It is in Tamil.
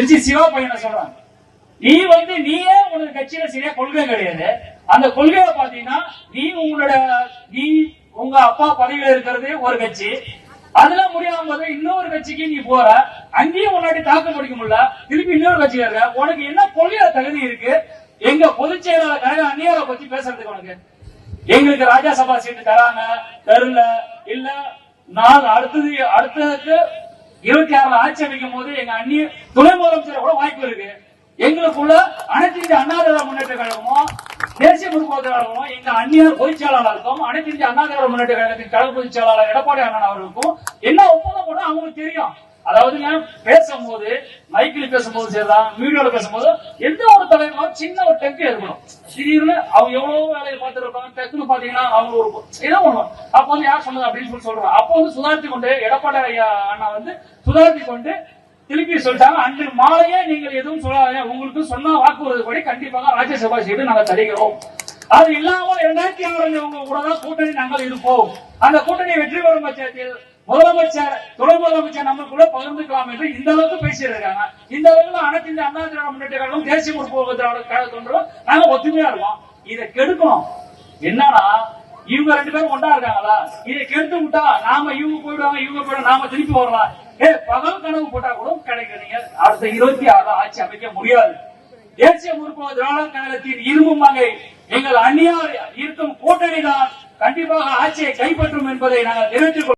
திருச்சி சிவா பையனை சொல்றாங்க நீ வந்து நீயே உனக்கு கட்சியில சரியா கொள்கை கிடையாது. அந்த கொள்கையை பாத்தீங்கன்னா நீ உங்களோட நீ உங்க அப்பா பதவியில இருக்கிறது ஒரு கட்சி. அதுல முடியாம போது இன்னொரு கட்சிக்கு நீ போற. அங்கேயும் உன்னாடி தாக்கு பிடிக்க முடியல. திருப்பி இன்னொரு கட்சியில இருக்க. உனக்கு என்ன கொள்கையில தகுதி இருக்கு? எங்க பொதுச் செயலாளர் கழக அந்நியாரை பத்தி பேசுறதுக்கு உனக்கு. எங்களுக்கு ராஜ்யசபா சீட்டு தராங்க தரல. இல்ல நாள் அடுத்தது அடுத்ததுக்கு இருபத்தி ஆறுல ஆட்சி அமைக்கும் போது எங்க அண்ணி துணை முதலமைச்சர் கூட வாய்ப்பு இருக்கு. எங்களுக்குள்ள அனைத்து இந்திய அண்ணா திராவிட முன்னேற்ற கழகமும் தேசிய முற்போக்கு கழகமும் எங்க அந்நியர் பொதுச் செயலாளருக்கும் அனைத்து இந்திய அண்ணா திராவிட முன்னேற்ற கழகத்தின் கழக பொதுச் செயலாளர் எடப்பாடி அண்ணன் அவர்களுக்கும் என்ன ஒப்பந்தம் கூட அவங்களுக்கு தெரியும். அதாவது பேசும்போது மைக்கில் பேசும்போது சரிதான் வீடியோல பேசும்போது எந்த சின்ன ஒரு டெங்க் இருக்கணும் திடீர்னு அவங்க எவ்வளவு வேலையை பார்த்துருப்பாங்க இருப்பாங்க டக்குன்னு பாத்தீங்கன்னா அவங்க ஒரு ஏதோ ஒண்ணு அப்ப வந்து யார் சொன்னது அப்படின்னு சொல்லி சொல்றாங்க. அப்போ வந்து சுதாரித்து கொண்டு எடப்பாடி ஐயா அண்ணா வந்து சுதாரித்து கொண்டு திருப்பி சொல்லிட்டாங்க. அன்று மாலையே நீங்கள் எதுவும் சொல்லாதீங்க. உங்களுக்கு சொன்ன வாக்குறுதிப்படி கண்டிப்பாக ராஜ்யசபா சீட்டு நாங்கள் தருகிறோம். அது இல்லாமல் இரண்டாயிரத்தி ஆறு உங்க கூட தான் கூட்டணி நாங்கள் இருப்போம். அந்த கூட்டணி வெற்றி பெறும் பட்சத்தில் முதலமைச்சர் துணை முதலமைச்சர் நம்மளுக்குள்ள பகிர்ந்துக்கலாம் என்று இந்த அளவுக்கு பேசியிருக்காங்க. இந்த அளவுக்கு அனைத்து இந்த அண்ணா திராவிட முன்னேற்ற கழகம் தேசிய முற்போக்கு திராவிட கழகத்தொன்றும் நாங்க ஒத்துமையா இருக்கோம். இதை கெடுக்கணும். என்னன்னா இவங்க ரெண்டு பேரும் ஒன்றா இருக்காங்களா? இதை கெடுத்து விட்டா நாம இவங்க போயிடுவாங்க இவங்க போயிடும் நாம திருப்பி வரலாம். ஏ பகல் கனவு போட்டா கூட கிடைக்கிறீங்க அடுத்த இருபத்தி ஆறு ஆட்சி அமைக்க முடியாது. தேசிய முற்போக்கு திராவிட கழகத்தின் இரும்பு மகை எங்கள் அந்நியார் இருக்கும் கூட்டணி தான் கண்டிப்பாக ஆட்சியை கைப்பற்றும் என்பதை நாங்கள் தெரிவித்துக் கொள்கிறோம்.